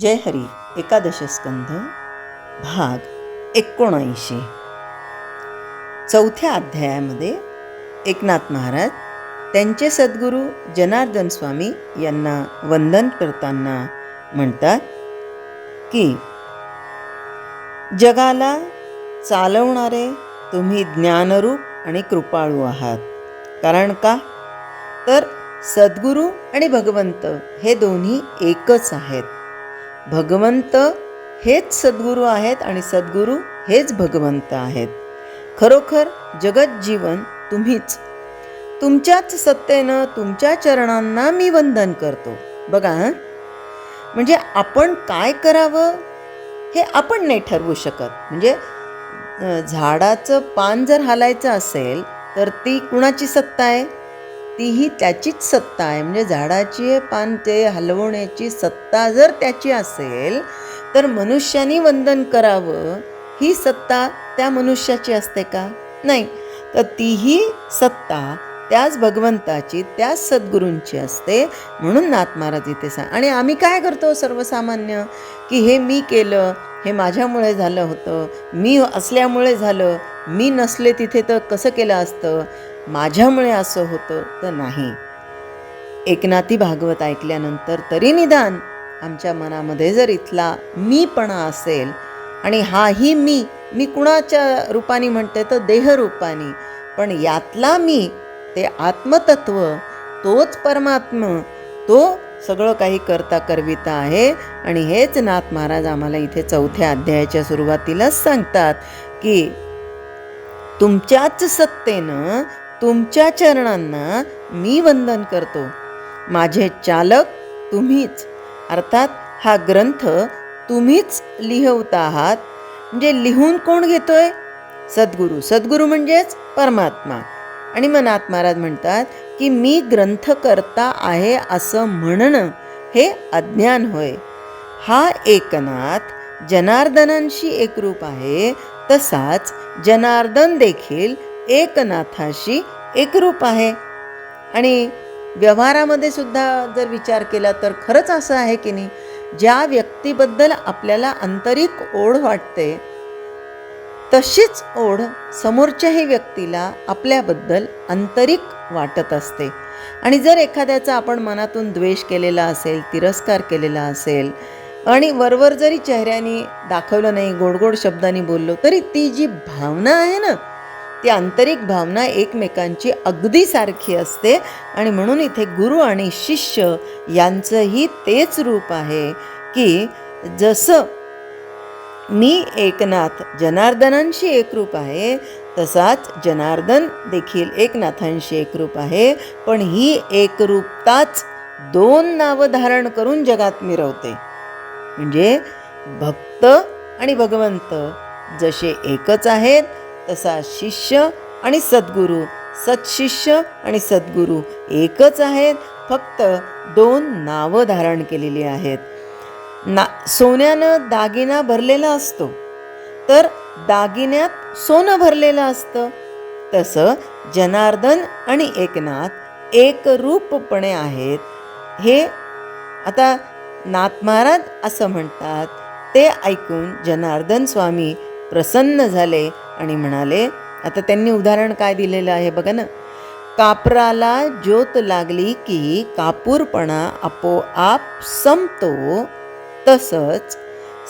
जय हरी एकादश स्कंध भाग एकोणऐंशी. चौथ्या अध्यायामध्ये एकनाथ महाराज त्यांचे सद्गुरू जनार्दन स्वामी यांना वंदन करताना म्हणतात की जगाला चालवणारे तुम्ही ज्ञानरूप आणि कृपाळू आहात. कारण का? तर सद्गुरू आणि भगवंत हे दोन्ही एकच आहेत. भगवंत हेच सद्गुरू आहेत आणि सद्गुरू हेच भगवंत आहेत. खरोखर जगत जीवन तुम्हीच. तुमच्याच सत्तेनं तुमच्या चरणांना मी वंदन करतो. बघा म्हणजे आपण काय करावं हे आपण नाही ठरवू शकत. म्हणजे झाडाचं पान जर हालायचं असेल तर ती कुणाची सत्ता आहे? तीही त्याचीच सत्ता आहे. म्हणजे झाडाची पान ते हलवण्याची सत्ता जर त्याची असेल तर मनुष्यानी वंदन करावं. ही सत्ता त्या मनुष्याची असते का? नाही. तर तीही सत्ता त्याच भगवंताची त्याच सद्गुरूंची असते म्हणून नाथ महाराज इथे सांग आणि आम्ही काय करतो सर्वसामान्य? की हे मी केलं हे माझ्यामुळे झालं होतं मी असल्यामुळे झालं मी नसले तिथे तर कसं केलं असतं? माझ्यामुळे असं होतं तर नाही. एकनाथी भागवत ऐकल्यानंतर तरी निदान आमच्या मनामध्ये जर इथला मीपणा असेल आणि हाही मी मी कुणाच्या रूपाने म्हणते तर देहरूपाने पण यातला मी ते आत्मतत्व तोच परमात्म तो सगळं काही करता करविता आहे. आणि हेच नाथ महाराज आम्हाला इथे चौथ्या अध्यायाच्या सुरुवातीलाच सांगतात की तुमच्याच सत्तेनं तुमच्या चरणांना मी वंदन करतो. माझे चालक तुम्हीच. अर्थात हा ग्रंथ तुम्हीच लिहवत आहात. म्हणजे लिहून कोण घेतोय? सद्गुरू. सद्गुरू म्हणजेच परमात्मा. आणि मग नाथ महाराज म्हणतात की मी ग्रंथकर्ता आहे असं म्हणणं हे अज्ञान होय. हा एकनाथ जनार्दनांशी एकरूप आहे. तसाच जनार्दन देखील एकनाथाशी एकरूप आहे. आणि व्यवहारामध्ये सुद्धा जर विचार केला तर खरंच असं आहे की नाही ज्या व्यक्तीबद्दल आपल्याला आंतरिक ओढ वाटते तशीच ओढ समोरच्याही व्यक्तीला आपल्याबद्दल आंतरिक वाटत असते. आणि जर एखाद्याचा आपण मनातून द्वेष केलेला असेल तिरस्कार केलेला असेल आणि वरवर जरी चेहऱ्याने दाखवलं नाही गोडगोड शब्दांनी बोललो तरी ती जी भावना आहे ना ती आंतरिक भावना एकमेकांची अगदी सारखी असते आणि म्हणून इथे गुरु आणि शिष्य यांचंही तेच रूप आहे की जसं मी एकनाथ जनार्दनांशी एकरूप आहे तसाच जनार्दन देखील एकनाथांशी एकरूप आहे पण ही एकरूपताच दोन नावं धारण करून जगात मिरवते. म्हणजे भक्त आणि भगवंत जसे एकच आहेत तसा शिष्य आणि सद्गुरू सत्शिष्य आणि सद्गुरू एकच आहेत. फक्त दोन नावं धारण केलेली आहेत. ना सोन्यानं दागिना भरलेला असतो. तर दागिन्यात सोनं भरलेलं असतं. तसं जनार्दन आणि एकनाथ एकरूपपणे आहेत. हे आता नाथ महाराज असं म्हणतात. ते ऐकून जनार्दन स्वामी प्रसन्न झाले. आणि म्हणाले आता त्यांनी उदाहरण काय दिलेलं आहे बघा ना. कापराला ज्योत लागली की कापूरपणा आपोआप संपतो. तसंच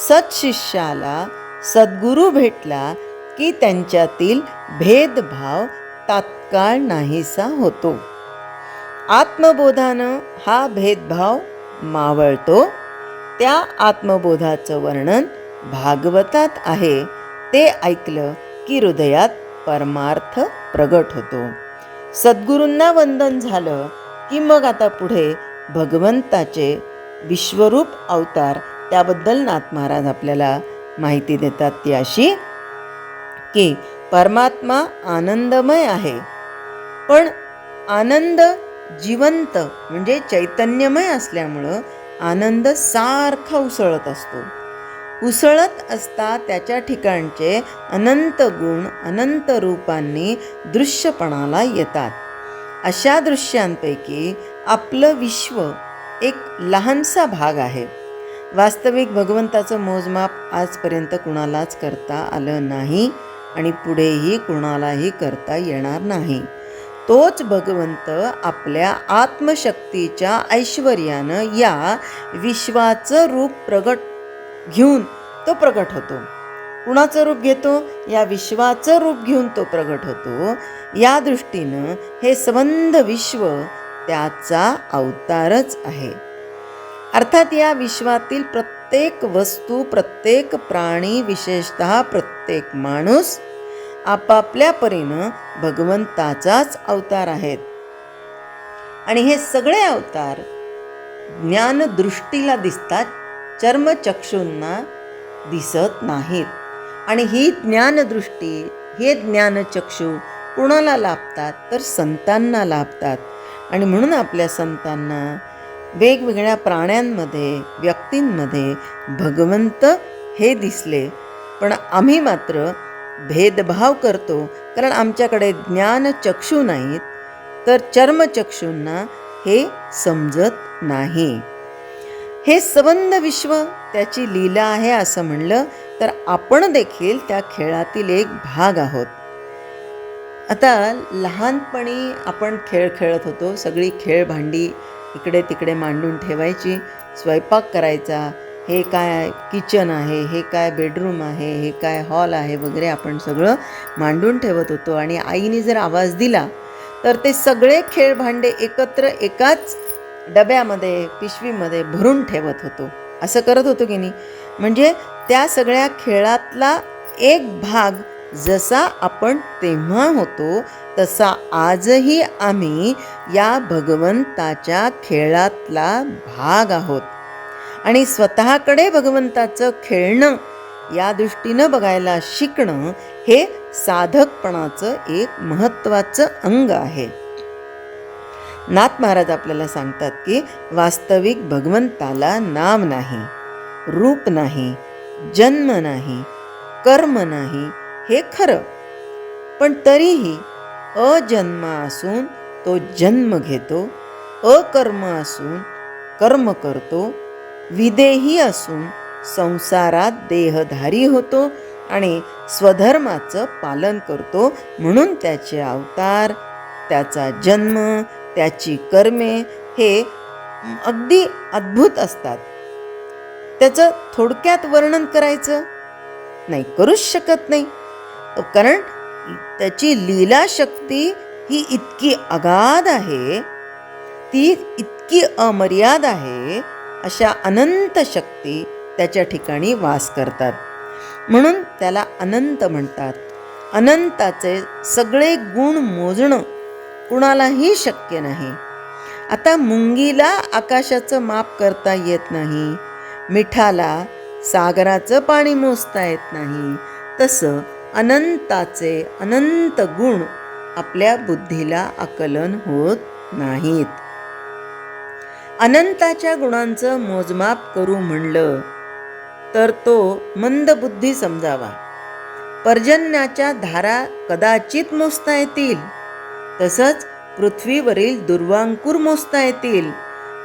सत्शिष्याला सद्गुरू भेटला की त्यांच्यातील भेदभाव तात्काळ नाहीसा होतो. आत्मबोधानं हा भेदभाव मावळतो. त्या आत्मबोधाचं वर्णन भागवतात आहे. ते ऐकलं की हृदयात परमार्थ प्रगट होतो. सद्गुरूंना वंदन झालं की मग आता पुढे भगवंताचे विश्वरूप अवतार त्याबद्दल नाथ महाराज आपल्याला माहिती देतात. ती अशी की परमात्मा आनंदमय आहे. पण आनंद जिवंत म्हणजे चैतन्यमय असल्यामुळं आनंद सारखा उसळत असतो. उसळत असता त्याच्या ठिकाणचे अनंत गुण अनंत रूपांनी दृश्यपणाला येतात. अशा दृश्यांपैकी आपलं विश्व एक लहानसा भाग आहे. वास्तविक भगवंताचं मोजमाप आजपर्यंत कुणालाच करता आलं नाही आणि पुढेही कुणालाही करता येणार नाही. तोच भगवंत आपल्या आत्मशक्तीच्या ऐश्वर्यानं या विश्वाचं रूप प्रगट घेऊन तो प्रगट होतो. कुणाचं रूप घेतो? या विश्वाचं रूप घेऊन तो प्रगट होतो. या दृष्टीनं हे संबंध विश्व त्याचा अवतारच आहे. अर्थात या विश्वातील प्रत्येक वस्तू प्रत्येक प्राणी विशेषत प्रत्येक माणूस आपापल्या परीनं भगवंताचाच अवतार आहेत. आणि हे सगळे अवतार ज्ञानदृष्टीला दिसतात चर्मचक्षूंना दिसत नाहीत. आणि ही ज्ञानदृष्टी हे ज्ञानचक्षू कुणाला लाभतात? तर संतांना लाभतात. आणि म्हणून आपल्या संतांना वेगवेगळ्या प्राण्यांमध्ये व्यक्तींमध्ये भगवंत हे दिसले. पण आम्ही मात्र भेदभाव करतो. कारण आमच्याकडे ज्ञानचक्षू नाहीत तर चर्मचक्षूंना हे समजत नाही. हे सबंध विश्व त्याची लीला आहे असं म्हणलं तर आपण देखील त्या खेळातील एक भाग आहोत. आता लहानपणी आपण खेळ खेळत होतो सगळी खेळ भांडी इकडे तिकडे मांडून ठेवायची स्वयंपाक करायचा हे काय किचन आहे हे काय बेडरूम आहे हे काय हॉल आहे वगैरे आपण सगळं मांडून ठेवत होतो. आणि आईने जर आवाज दिला तर ते सगळे खेळ भांडे एकत्र एकाच डब्यामध्ये पिशवीमध्ये भरून ठेवत होतो. असं करत होतो की नाही? म्हणजे त्या सगळ्या खेळातला एक भाग जसा आपण तेव्हा होतो तसा आजही आम्ही या भगवंताच्या खेळातला भाग आहोत. आणि स्वतःकडे भगवंताचं खेळणं या दृष्टीनं बघायला शिकणं हे साधकपणाचं एक महत्त्वाचं अंग आहे. नाथ महाराज आपल्याला सांगतात की वास्तविक भगवंताला नाम नाही रूप नाही जन्म नाही कर्म नाही हे खरं. पण तरीही अजन्म असून तो जन्म घेतो अकर्म असून कर्म करतो विदेही असून संसारात देहधारी होतो आणि स्वधर्माचं पालन करतो म्हणून त्याचे अवतार त्याचा जन्म त्याची कर्मे हे अगदी अद्भुत असतात. त्याचं थोडक्यात वर्णन करायचं नाही करूच शकत नाही. कारण त्याची लीला शक्ती ही इतकी अगाध आहे ती इतकी अमर्याद आहे अशा अनंत शक्ती त्याच्या ठिकाणी वास करतात. म्हणून त्याला अनंत म्हणतात. अनंताचे सगळे गुण मोजणं कुणालाही शक्य नाही. आता मुंगीला आकाशाचं माप करता येत नाही. मिठाला सागराचं पाणी मोजता येत नाही. तसं अनंताचे अनंत गुण आपल्या बुद्धीला आकलन होत नाहीत. अनंताच्या गुणांचं मोजमाप करू म्हणलं तर तो मंदबुद्धी समजावा. पर्जन्याच्या धारा कदाचित मोजता येतील. तसंच पृथ्वीवरील दुर्वांकूर मोजता येतील.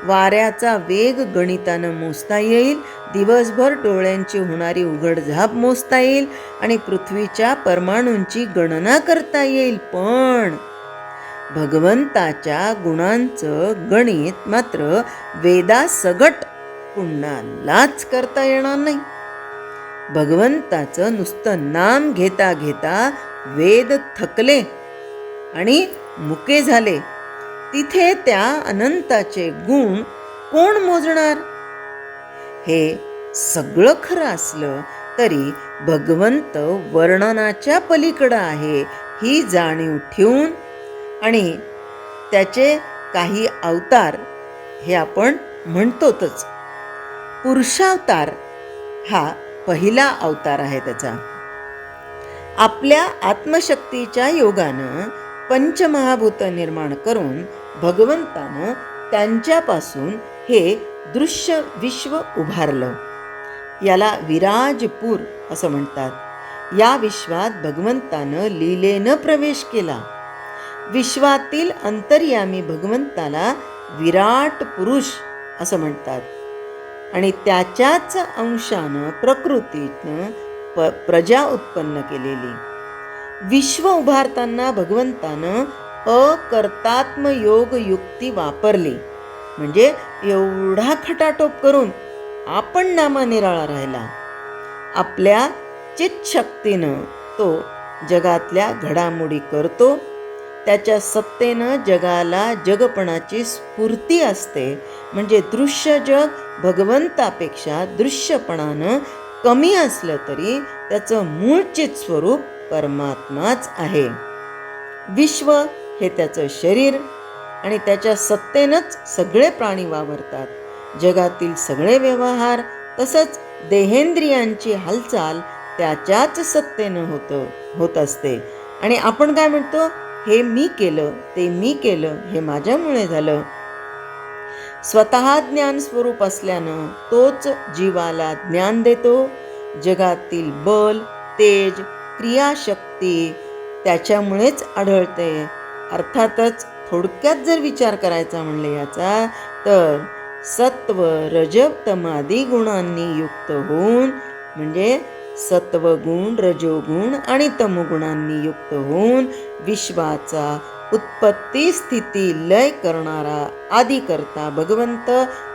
वाऱ्याचा वेग गणितानं मोजता येईल. दिवसभर डोळ्यांची होणारी उघडझाप मोजता येईल आणि पृथ्वीच्या परमाणूंची गणना करता येईल पण. भगवंताच्या गुणांचं गणित मात्र वेदासगट कुणालाच करता येणार नाही. भगवंताचं नुसतं नाम घेता घेता वेद थकले आणि मुके झाले. तिथे त्या अनंताचे गुण कोण मोजणार? हे सगळं खरं असलं तरी भगवंत वर्णनाच्या पलीकडं आहे ही जाणीव ठेवून आणि त्याचे काही अवतार हे आपण म्हणतोच पुरुषावतार हा पहिला अवतार आहे त्याचा. आपल्या आत्मशक्तीच्या योगानं पंचमहाभूत निर्माण करून भगवंतानं त्यांच्यापासून हे दृश्य विश्व उभारलं. याला विराजपूर असं म्हणतात. या विश्वात भगवंतानं लीलेनं प्रवेश केला. विश्वातील अंतर्यामी भगवंताला विराट पुरुष असं म्हणतात. आणि त्याच्याच अंशानं प्रकृतीनं प प्रजा उत्पन्न केलेली. विश्व उभारताना भगवंतानं अकर्तात्म योग युक्ती वापरली. म्हणजे एवढा खटाटोप करून आपण नामानिराळा राहिला. आपल्या चितशक्तीनं तो जगातल्या घडामोडी करतो. त्याच्या सत्तेनं जगाला जगपणाची स्फूर्ती असते. म्हणजे दृश्य जग भगवंतापेक्षा दृश्यपणानं कमी असलं तरी त्याचं मूळचित स्वरूप परमात्माच आहे. विश्व हे त्याचं शरीर आणि त्याच्या सत्तेनंच सगळे प्राणी वावरतात. जगातील सगळे व्यवहार तसंच देहेंद्रियांची हालचाल त्याच्याच सत्तेनं होतं होत असते. आणि आपण काय म्हणतो? हे मी केलं ते मी केलं हे माझ्यामुळे झालं. स्वतः ज्ञान स्वरूप असल्यानं तोच जीवाला ज्ञान देतो. जगातील बल तेज क्रियाशक्ती त्याच्यामुळेच आढळते. अर्थातच थोडक्यात जर विचार करायचा म्हणले याचा तर सत्व रजब तमादी गुणांनी युक्त होऊन म्हणजे सत्वगुण रजोगुण आणि तमोगुणांनी युक्त होऊन विश्वाचा उत्पत्ती स्थिती लय करणारा आदिकर्ता भगवंत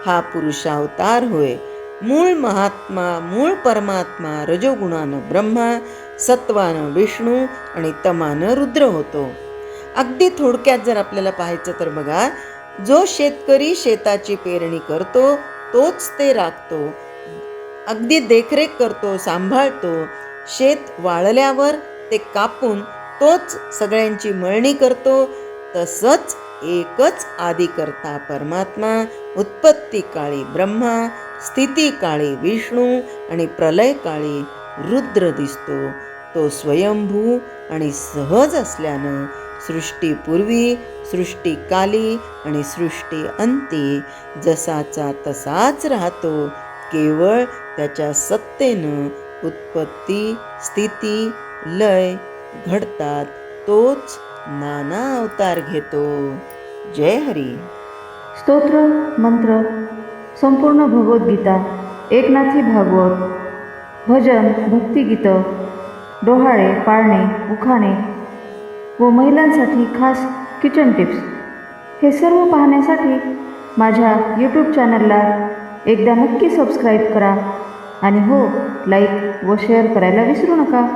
हा पुरुषावतार होय. मूळ महात्मा मूळ परमात्मा रजोगुणानं ब्रह्मा सत्वानं विष्णू आणि तमानं रुद्र होतो. अगदी थोडक्यात जर आपल्याला पाहायचं तर बघा जो शेतकरी शेताची पेरणी करतो तोच ते राखतो. अगदी देखरेख करतो सांभाळतो. शेत वाळल्यावर ते कापून तोच सगळ्यांची मळणी करतो. तसंच एकच आदिकर्ता परमात्मा उत्पत्ती काळी ब्रह्मा स्थिती काळी विष्णू आणि प्रलय काळी रुद्र दिसतो. तो स्वयंभू आणि सहज असल्यानं सृष्टीपूर्वी सृष्टीकाली आणि सृष्टी अंती जसाचा तसाच राहतो. केवळ त्याच्या सत्तेनं उत्पत्ती स्थिती लय घडतात तोच नाना अवतार घेतो. जय हरी. स्तोत्र मंत्र संपूर्ण भगवद्गीता एकनाथी भागवत भजन भक्तिगीतं डोहाळे पाळणे उखाणे व महिलांसाठी खास किचन टिप्स हे सर्व पाहण्यासाठी माझ्या यूट्यूब चॅनलला एकदा नक्की सबस्क्राईब करा आणि हो लाईक व शेअर करायला विसरू नका.